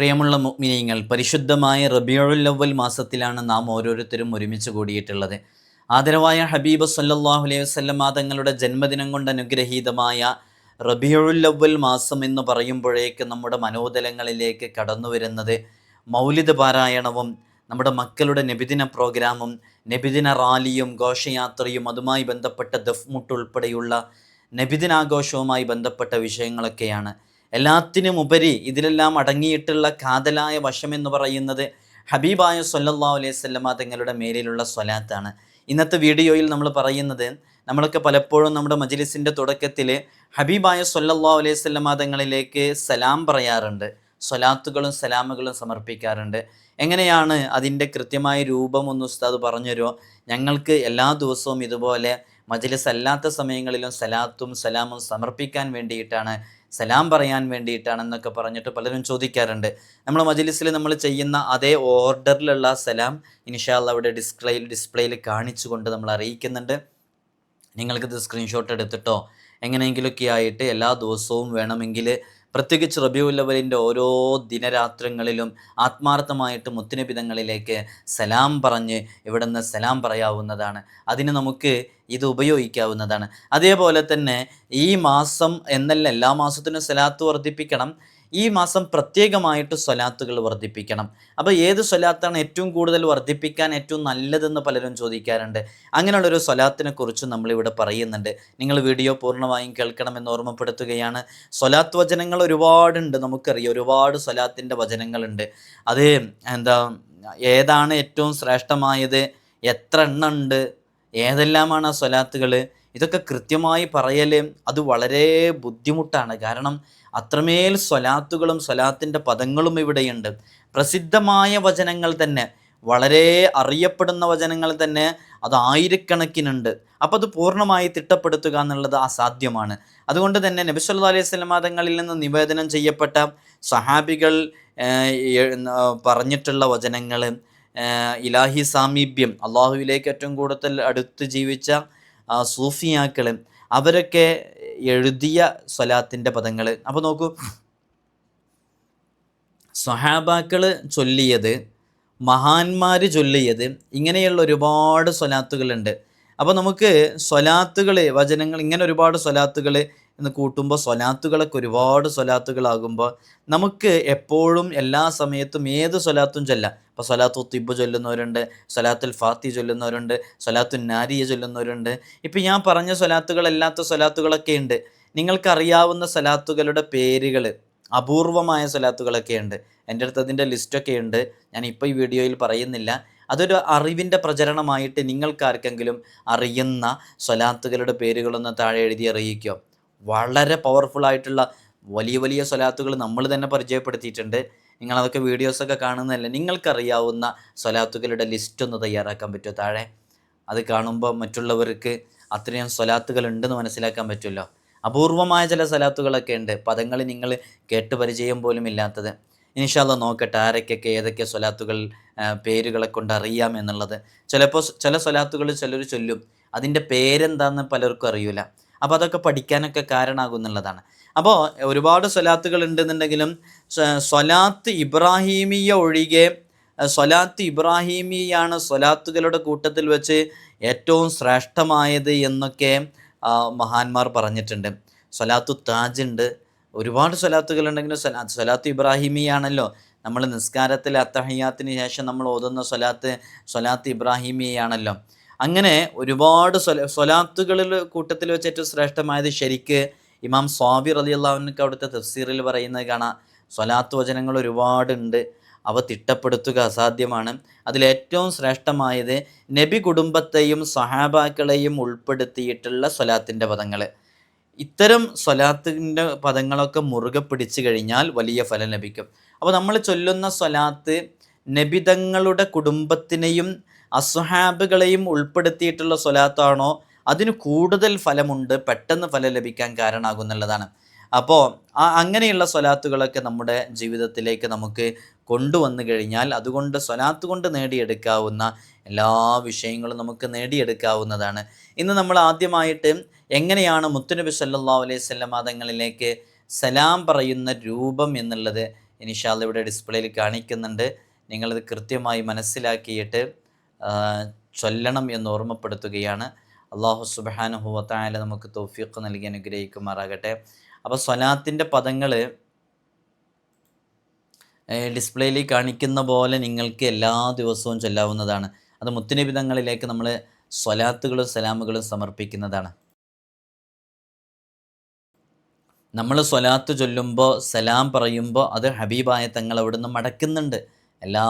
പ്രിയമുള്ള മുഅ്മിനീങ്ങൾ പരിശുദ്ധമായ റബിയുൽ അവൽ മാസത്തിലാണ് നാം ഓരോരുത്തരും ഒരുമിച്ച് കൂടിയിട്ടുള്ളത്. ആദരവായ ഹബീബ് സല്ലാഹു അലൈഹി വസല്ലം തങ്ങളുടെ ജന്മദിനം കൊണ്ട് അനുഗ്രഹീതമായ റബിയുൽ അവൽ മാസം എന്ന് പറയുമ്പോഴേക്ക് നമ്മുടെ മനോതലങ്ങളിലേക്ക് കടന്നു വരുന്നത് മൗലിദ് പാരായണവും നമ്മുടെ മക്കളുടെ നബിദിന പ്രോഗ്രാമും നബിദിന റാലിയും ഘോഷയാത്രയും അതുമായി ബന്ധപ്പെട്ട ദഫ്മുട്ട് ഉൾപ്പെടെയുള്ള നബിദിനാഘോഷവുമായി ബന്ധപ്പെട്ട വിഷയങ്ങളൊക്കെയാണ്. എല്ലാത്തിനും ഉപരി ഇതിലെല്ലാം അടങ്ങിയിട്ടുള്ള കാതലായ വശം എന്ന് പറയുന്നത് ഹബീബായ സൊല്ലാ അലൈഹി സ്വല്ലമ തങ്ങളുടെ മേലിലുള്ള സ്വലാത്താണ്. ഇന്നത്തെ വീഡിയോയിൽ നമ്മൾ പറയുന്നത് നമ്മളൊക്കെ പലപ്പോഴും നമ്മുടെ മജ്ലിസിന്റെ തുടക്കത്തിൽ ഹബീബായ സൊല്ലാ അലൈഹി സ്വല്ലമ തങ്ങളിലേക്ക് സലാം പറയാറുണ്ട്. സ്വലാത്തുകളും സലാമുകളും സമർപ്പിക്കാറുണ്ട്. എങ്ങനെയാണ് അതിന്റെ കൃത്യമായ രൂപം ഒന്ന് ഉസ്താദ് പറഞ്ഞുതരുമോ? ഞങ്ങൾക്ക് എല്ലാ ദിവസവും ഇതുപോലെ മജ്ലിസ് അല്ലാത്ത സമയങ്ങളിലും സലാത്തും സലാമും സമർപ്പിക്കാൻ വേണ്ടിയിട്ടാണ് സലാം പറയാൻ വേണ്ടിയിട്ടാണെന്നൊക്കെ പറഞ്ഞിട്ട് പലരും ചോദിക്കാറുണ്ട്. നമ്മൾ മജ്ലിസിൽ നമ്മൾ ചെയ്യുന്ന അതേ ഓർഡറിലുള്ള സലാം ഇൻഷാല്ല അവിടെ ഡിസ്പ്ലേയിൽ ഡിസ്പ്ലേയിൽ കാണിച്ചുകൊണ്ട് നമ്മൾ അറിയിക്കുന്നുണ്ട്. നിങ്ങൾക്കിത് സ്ക്രീൻഷോട്ട് എടുത്തിട്ടോ എങ്ങനെയെങ്കിലുമൊക്കെ ആയിട്ട് എല്ലാ ദിവസവും വേണമെങ്കിൽ പ്രത്യേകിച്ച് റബിയുല്ലവലിന്റെ ഓരോ ദിനരാത്രങ്ങളിലും ആത്മാർത്ഥമായിട്ട് മുത്തിനപിതങ്ങളിലേക്ക് സലാം പറഞ്ഞ് ഇവിടെ നിന്ന് സലാം പറയാവുന്നതാണ്. അതിന് നമുക്ക് ഇത് ഉപയോഗിക്കാവുന്നതാണ്. അതേപോലെ തന്നെ ഈ മാസം എന്നല്ല എല്ലാ മാസത്തിനും സലാത്ത് വർദ്ധിപ്പിക്കണം. ഈ മാസം പ്രത്യേകമായിട്ട് സ്വലാത്തുകൾ വർദ്ധിപ്പിക്കണം. അപ്പോൾ ഏത് സ്വലാത്താണ് ഏറ്റവും കൂടുതൽ വർദ്ധിപ്പിക്കാൻ ഏറ്റവും നല്ലതെന്ന് പലരും ചോദിക്കാറുണ്ട്. അങ്ങനെയുള്ളൊരു സ്വലാത്തിനെ കുറിച്ച് നമ്മളിവിടെ പറയുന്നുണ്ട്. നിങ്ങൾ വീഡിയോ പൂർണമായും കേൾക്കണമെന്ന് ഓർമ്മപ്പെടുത്തുകയാണ്. സ്വലാത്ത് വചനങ്ങൾ ഒരുപാടുണ്ട് നമുക്കറിയാം. ഒരുപാട് സ്വലാത്തിന്റെ വചനങ്ങളുണ്ട്. അത് എന്താ ഏതാണ് ഏറ്റവും ശ്രേഷ്ഠമായത്? എത്ര എണ്ണം ഉണ്ട് ഏതെല്ലാമാണ് ആ സ്വലാത്തുകൾ ഇതൊക്കെ കൃത്യമായി പറയൽ അത് വളരെ ബുദ്ധിമുട്ടാണ്. കാരണം അത്രമേൽ സ്വലാത്തുകളും സ്വലാത്തിന്റെ പദങ്ങളും ഇവിടെയുണ്ട്. പ്രസിദ്ധമായ വചനങ്ങൾ തന്നെ വളരെ അറിയപ്പെടുന്ന വചനങ്ങൾ തന്നെ അത് ആയിരക്കണക്കിനുണ്ട്. അപ്പോൾ അത് പൂർണമായി തിട്ടപ്പെടുത്തുക എന്നുള്ളത് അസാധ്യമാണ്. അതുകൊണ്ട് തന്നെ നബി സല്ലല്ലാഹു അലൈഹി വസല്ലം തങ്ങളിൽ നിന്ന് നിവേദനം ചെയ്യപ്പെട്ട സഹാബികൾ പറഞ്ഞിട്ടുള്ള വചനങ്ങൾ ഇലാഹി സാമീപ്യം അള്ളാഹുവിലേക്ക് ഏറ്റവും കൂടുതൽ അടുത്ത് ജീവിച്ച സൂഫിയാക്കൾ അവരൊക്കെ എഴുതിയ സ്വലാത്തിന്റെ പദങ്ങൾ അപ്പോൾ നോക്കൂ. സ്വഹാബാക്കൾ ചൊല്ലിയത് മഹാന്മാർ ചൊല്ലിയത് ഇങ്ങനെയുള്ള ഒരുപാട് സ്വലാത്തുകളുണ്ട്. അപ്പോൾ നമുക്ക് സ്വലാത്തുകൾ വചനങ്ങൾ ഇങ്ങനെ ഒരുപാട് സ്വലാത്തുകൾ എന്ന് കൂട്ടുമ്പോൾ സ്വലാത്തുകളൊക്കെ ഒരുപാട് സ്വലാത്തുകളാകുമ്പോൾ നമുക്ക് എപ്പോഴും എല്ലാ സമയത്തും ഏത് സ്വലാത്തും ചൊല്ലാം. ഇപ്പോൾ സലാത്തു തിബ് ചൊല്ലുന്നവരുണ്ട് സലാത്തുൽ ഫാത്തി ചൊല്ലുന്നവരുണ്ട് സലാത്തു നാരിയ ചൊല്ലുന്നവരുണ്ട്. ഇപ്പോൾ ഞാൻ പറഞ്ഞ സ്വലാത്തുകളല്ലാത്ത സ്വലാത്തുകളൊക്കെ ഉണ്ട്. നിങ്ങൾക്കറിയാവുന്ന സലാത്തുകളുടെ പേരുകൾ അപൂർവമായ സലാത്തുകളൊക്കെ ഉണ്ട്. എന്റെ അടുത്ത് അതിന്റെ ലിസ്റ്റൊക്കെ ഉണ്ട്. ഞാൻ ഇപ്പോൾ ഈ വീഡിയോയിൽ പറയുന്നില്ല. അതൊരു അറിവിന്റെ പ്രചരണമായിട്ട് നിങ്ങൾക്കാർക്കെങ്കിലും അറിയുന്ന സ്വലാത്തുകളുടെ പേരുകളൊന്ന് താഴെ എഴുതി അറിയിക്കുക വളരെ പവർഫുൾ ആയിട്ടുള്ള വലിയ വലിയ സ്വലാത്തുകൾ നമ്മൾ തന്നെ പരിചയപ്പെടുത്തിയിട്ടുണ്ട്. നിങ്ങളതൊക്കെ വീഡിയോസൊക്കെ കാണുന്നതല്ല? നിങ്ങൾക്കറിയാവുന്ന സ്വലാത്തുകളുടെ ലിസ്റ്റ് ഒന്ന് തയ്യാറാക്കാൻ പറ്റുമോ താഴെ? അത് കാണുമ്പോൾ മറ്റുള്ളവർക്ക് അത്രയും സ്വലാത്തുകൾ ഉണ്ടെന്ന് മനസ്സിലാക്കാൻ പറ്റുമല്ലോ? അപൂർവമായ ചില സ്വലാത്തുകളൊക്കെ ഉണ്ട്. പദങ്ങൾ നിങ്ങൾ കേട്ട് പരിചയം പോലും ഇല്ലാത്തത്. ഇനിഷാല്ല നോക്കട്ടെ ആരൊക്കെയൊക്കെ ഏതൊക്കെ സ്വലാത്തുകൾ പേരുകളെ കൊണ്ട് അറിയാം എന്നുള്ളത്. ചിലപ്പോൾ ചില സ്വലാത്തുകൾ ചിലർ ചൊല്ലും. അതിന്റെ പേരെന്താണെന്ന് പലർക്കും അറിയില്ല അപ്പോൾ അതൊക്കെ പഠിക്കാനൊക്കെ കാരണമാകുന്നുള്ളതാണ് അപ്പോൾ ഒരുപാട് സ്വലാത്തുകൾ ഉണ്ടെന്നുണ്ടെങ്കിലും സ്വ- സ്വലാത്ത് ഇബ്രാഹീമിയ ഒഴികെ സ്വലാത്ത് ഇബ്രാഹീമിയാണ് സ്വലാത്തുകളുടെ കൂട്ടത്തിൽ വെച്ച് ഏറ്റവും ശ്രേഷ്ഠമായത് എന്നൊക്കെ മഹാന്മാർ പറഞ്ഞിട്ടുണ്ട്. സ്വലാത്തു താജ് ഉണ്ട് ഒരുപാട് സ്വലാത്തുകളുണ്ടെങ്കിലും സ്വലാ സ്വലാത്ത് ഇബ്രാഹിമിയാണല്ലോ. നമ്മൾ നിസ്കാരത്തിൽ അത്തഹയ്യാത്തിന് ശേഷം നമ്മൾ ഓതുന്ന സ്വലാത്ത് സ്വലാത്ത് ഇബ്രാഹിമിയാണല്ലോ. അങ്ങനെ ഒരുപാട് സ്വല സ്വലാത്തുകളിൽ കൂട്ടത്തിൽ വെച്ച് ഏറ്റവും ശ്രേഷ്ഠമായത് ശരിക്ക് ഇമാം സ്വാബി റലി അള്ളാഹുനക്ക് അവിടുത്തെ തഫ്സീറിൽ പറയുന്നത് കാണാം സ്വലാത്ത് വചനങ്ങൾ ഒരുപാടുണ്ട് അവ തിട്ടപ്പെടുത്തുക അസാധ്യമാണ്. അതിലേറ്റവും ശ്രേഷ്ഠമായത് നബി കുടുംബത്തെയും സഹാബാക്കളെയും ഉൾപ്പെടുത്തിയിട്ടുള്ള സ്വലാത്തിന്റെ പദങ്ങൾ ഇത്തരം സ്വലാത്തിന്റെ പദങ്ങളൊക്കെ മുറുകെ പിടിച്ചു കഴിഞ്ഞാൽ വലിയ ഫലം ലഭിക്കും. അപ്പോൾ നമ്മൾ ചൊല്ലുന്ന സ്വലാത്ത് നബിതങ്ങളുടെ കുടുംബത്തിനെയും അസ്ഹാബുകളെയും ഉൾപ്പെടുത്തിയിട്ടുള്ള സ്വലാത്താണോ അതിന് കൂടുതൽ ഫലമുണ്ട് പെട്ടെന്ന് ഫലം ലഭിക്കാൻ കാരണമാകുന്നുള്ളതാണ് അപ്പോൾ അങ്ങനെയുള്ള സ്വലാത്തുകളൊക്കെ നമ്മുടെ ജീവിതത്തിലേക്ക് നമുക്ക് കൊണ്ടുവന്നു കഴിഞ്ഞാൽ അതുകൊണ്ട് സ്വലാത്ത് കൊണ്ട് നേടിയെടുക്കാവുന്ന എല്ലാ വിഷയങ്ങളും നമുക്ക് നേടിയെടുക്കാവുന്നതാണ്. ഇന്ന് നമ്മൾ ആദ്യമായിട്ട് എങ്ങനെയാണ് മുത്തുനബി സല്ലാ അലൈഹി സ്വല്ലം തങ്ങളിലേക്ക് സലാം പറയുന്ന രൂപം എന്നുള്ളത് ഇനിഷാൽ ഇവിടെ ഡിസ്പ്ലേയിൽ കാണിക്കുന്നുണ്ട്. നിങ്ങളിത് കൃത്യമായി മനസ്സിലാക്കിയിട്ട് ചൊല്ലണം എന്ന് ഓർമ്മപ്പെടുത്തുകയാണ്. അള്ളാഹു സുബാനുഹുവത്തായ നമുക്ക് തൗഫീഖ് നൽകി അനുഗ്രഹിക്കുമാറാകട്ടെ. അപ്പോൾ സ്വലാത്തിന്റെ പദങ്ങൾ ഡിസ്പ്ലേയിൽ കാണിക്കുന്ന പോലെ നിങ്ങൾക്ക് എല്ലാ ദിവസവും ചൊല്ലാവുന്നതാണ്. അത് മുത്തുനിബിതങ്ങളിലേക്ക് നമ്മൾ സ്വലാത്തുകളും സലാമുകളും സമർപ്പിക്കുന്നതാണ്. നമ്മൾ സ്വലാത്ത് ചൊല്ലുമ്പോൾ സലാം പറയുമ്പോൾ അത് ഹബീബായ തങ്ങൾ അവിടുന്ന് മടക്കുന്നുണ്ട്. എല്ലാ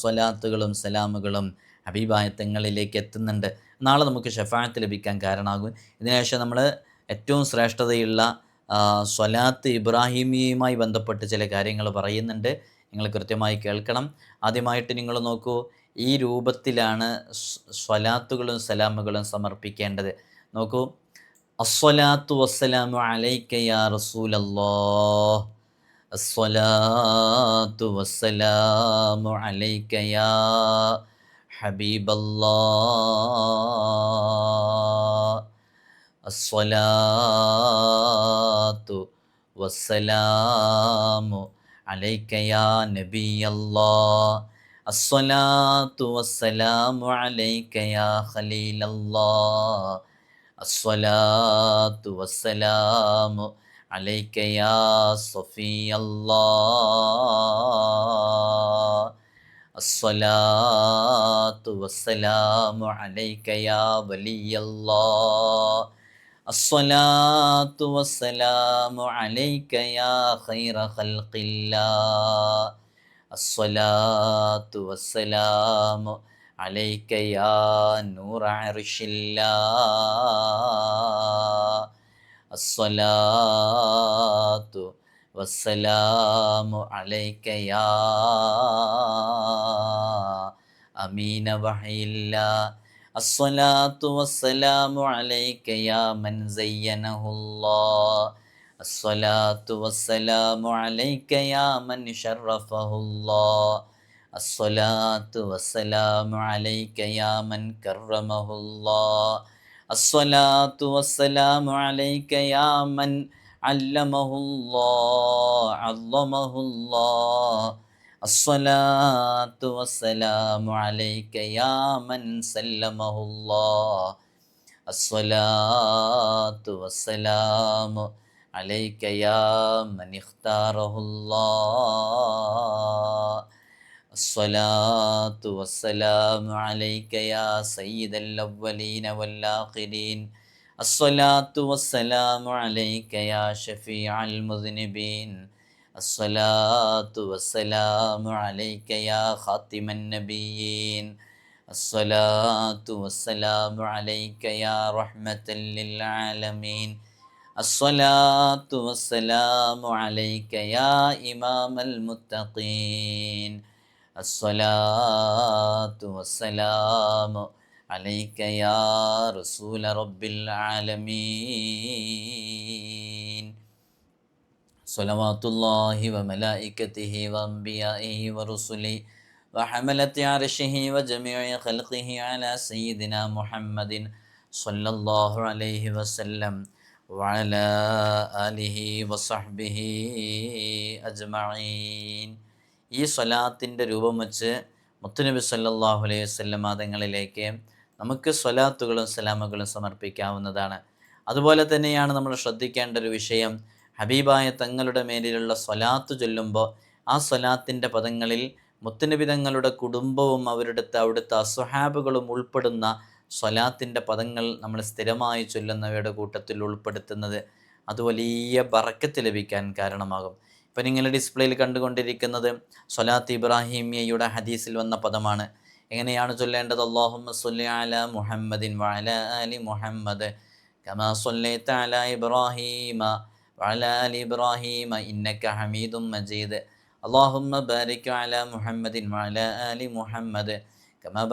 സ്വലാത്തുകളും സലാമുകളും ഹബീബായ തങ്ങളിലേക്ക് എത്തുന്നുണ്ട്. നാളെ നമുക്ക് ഷഫായത്ത് ലഭിക്കാൻ കാരണമാകും. ഇതിനുശേഷം നമ്മൾ ഏറ്റവും ശ്രേഷ്ഠതയുള്ള സ്വലാത്ത് ഇബ്രാഹിമിയുമായി ബന്ധപ്പെട്ട് ചില കാര്യങ്ങൾ പറയുന്നുണ്ട്. നിങ്ങൾ കൃത്യമായി കേൾക്കണം. ആദ്യമായിട്ട് നിങ്ങൾ നോക്കൂ ഈ രൂപത്തിലാണ് സ്വലാത്തുകളും സലാമുകളും സമർപ്പിക്കേണ്ടത്. നോക്കൂ അസ്വലാത്തു വസ്സലാമു അലൈക യാ റസൂലല്ലാഹ്. അസ്വലാത്തു വസ്സലാമു അലൈക യാ حبيب الله الصلاة والسلام عليك يا نبي الله الصلاة والسلام عليك يا خليل الله الصلاة والسلام عليك يا صفي الله الصلاة والسلام عليك يا خير خلق الله الصلاة والسلام عليك يا نور عرش الله الصلاة والسلام عليك يا أمين وحي الله. الصلاة والسلام عليك يا من زينه الله. الصلاة والسلام عليك يا من شرفه الله. الصلاة والسلام عليك يا من كرمه الله. الصلاة والسلام عليك يا من علمه الله عظمه الله. الصلاة والسلام عليك يا من سلمه الله. الصلاة والسلام عليك يا من اختاره الله. الصلاة والسلام عليك يا سيد الأولين والآخرين. الصلاة والسلام عليك يا شفيع المذنبين. الصلاة والسلام عليك يا خاتم النبيين. الصلاة والسلام عليك يا رحمة للعالمين. الصلاة والسلام عليك يا إمام المتقين. الصلاة والسلام عليك يا رسول رب العالمين صلوات الله وملائكته وأنبيائه ورسله وحملة عرشه وجميع خلقه على سيدنا محمد صلى الله عليه وسلم وعلى آله وصحبه أجمعين ഈ സ്വലാത്തിൻ്റെ രൂപം വെച്ച് മുത്തുനബി സല്ലല്ലാഹു അലൈഹി വസല്ലം തങ്ങളിലേക്ക് നമുക്ക് സ്വലാത്തുകളും സലാമുകളും സമർപ്പിക്കാവുന്നതാണ്. അതുപോലെ തന്നെയാണ് നമ്മൾ ശ്രദ്ധിക്കേണ്ട ഒരു വിഷയം. ഹബീബായ തങ്ങളുടെ മേലിലുള്ള സ്വലാത്ത് ചൊല്ലുമ്പോൾ ആ സ്വലാത്തിന്റെ പദങ്ങളിൽ മുത്തനബി തങ്ങളുടെ കുടുംബവും അവരുടെ അവിടുത്തെ അസ്വഹാബുകളും ഉൾപ്പെടുന്ന സ്വലാത്തിന്റെ പദങ്ങൾ നമ്മൾ സ്ഥിരമായി ചൊല്ലുന്നവയുടെ കൂട്ടത്തിൽ ഉൾപ്പെടുത്തുന്നത് അത് വലിയ ബറക്കത്ത് ലഭിക്കാൻ കാരണമാകും. ഇപ്പം നിങ്ങൾ ഡിസ്പ്ലേയിൽ കണ്ടുകൊണ്ടിരിക്കുന്നത് സ്വലാത്ത് ഇബ്രാഹിമിയയുടെ ഹദീസിൽ വന്ന പദമാണ്. എങ്ങനെയാണ് ചൊല്ലേണ്ടത്? അള്ളാഹുമ്മ മുഹമ്മദിൻ കമാ ഇന്നക ഹമീദും മജീദ്. ബാരിക് മുഹമ്മദിൻ കമാ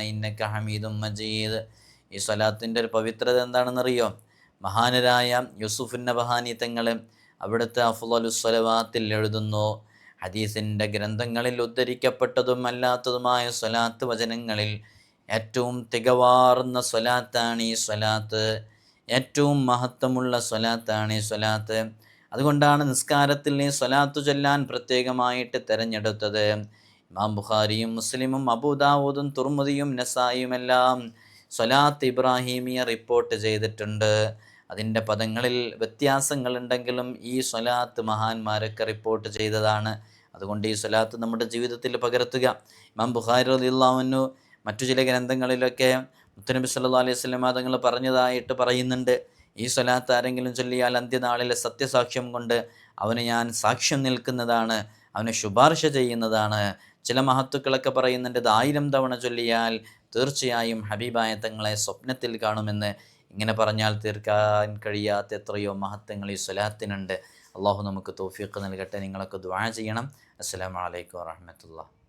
ഇന്നക ഹമീദും മജീദ്. ഈ സ്വലാത്തിന്റെ ഒരു പവിത്രത എന്താണെന്നറിയോ? മഹാനരായ യൂസുഫിൻ മഹാനീത്തങ്ങൾ അവിടുത്തെ അഫുലുസ്വലവാത്തിൽ എഴുതുന്നു ഹദീസിന്റെ ഗ്രന്ഥങ്ങളിൽ ഉദ്ധരിക്കപ്പെട്ടതും അല്ലാത്തതുമായ സ്വലാത്ത് വചനങ്ങളിൽ ഏറ്റവും തികവാർന്ന സ്വലാത്താണ് ഈ സ്വലാത്ത്. ഏറ്റവും മഹത്വമുള്ള സ്വലാത്താണ് ഈ സ്വലാത്ത്. അതുകൊണ്ടാണ് നിസ്കാരത്തിൽ ഈ സ്വലാത്തു ചൊല്ലാൻ പ്രത്യേകമായിട്ട് തിരഞ്ഞെടുത്തത്. ഇമാം ബുഖാരിയും മുസ്ലിമും അബൂദാവൂദും തുർമുദിയും നസായിയുമെല്ലാം സ്വലാത്ത് ഇബ്രാഹീമിയ റിപ്പോർട്ട് ചെയ്തിട്ടുണ്ട്. അതിന്റെ പദങ്ങളിൽ വ്യത്യാസങ്ങളുണ്ടെങ്കിലും ഈ സ്വലാത്ത് മഹാന്മാരൊക്കെ റിപ്പോർട്ട് ചെയ്തതാണ്. അതുകൊണ്ട് ഈ സ്വലാത്ത് നമ്മുടെ ജീവിതത്തിൽ പകർത്തുക. ഇമാം ബുഖാരി റളിയല്ലാഹു മറ്റു ചില ഗ്രന്ഥങ്ങളിലൊക്കെ മുത്തനബി സല്ലു അലൈഹി സ്വലം തങ്ങൾ പറഞ്ഞതായിട്ട് പറയുന്നുണ്ട്. ഈ സ്വലാത്ത് ആരെങ്കിലും ചൊല്ലിയാൽ അന്ത്യനാളിലെ സത്യസാക്ഷ്യം കൊണ്ട് അവന് ഞാൻ സാക്ഷ്യം നിൽക്കുന്നതാണ് അവനെ ശുപാർശ ചെയ്യുന്നതാണ്. ചില മഹത്തുക്കളൊക്കെ പറയുന്നുണ്ട് ഇത് ആയിരം തവണ ചൊല്ലിയാൽ തീർച്ചയായും ഹബീബായ തങ്ങളെ സ്വപ്നത്തിൽ കാണുമെന്ന്. ഇങ്ങനെ പറഞ്ഞാൽ തീർക്കാൻ കഴിയാത്ത എത്രയോ മഹത്വങ്ങൾ ഈ സ്വലാത്തിനുണ്ട്. അള്ളാഹു നമുക്ക് തോഫീക്ക് നൽകട്ടെ. നിങ്ങളൊക്കെ ദ്വാ ചെയ്യണം. അസ്സലാമു അലൈക്കും വറഹ്മത്തുള്ളാഹി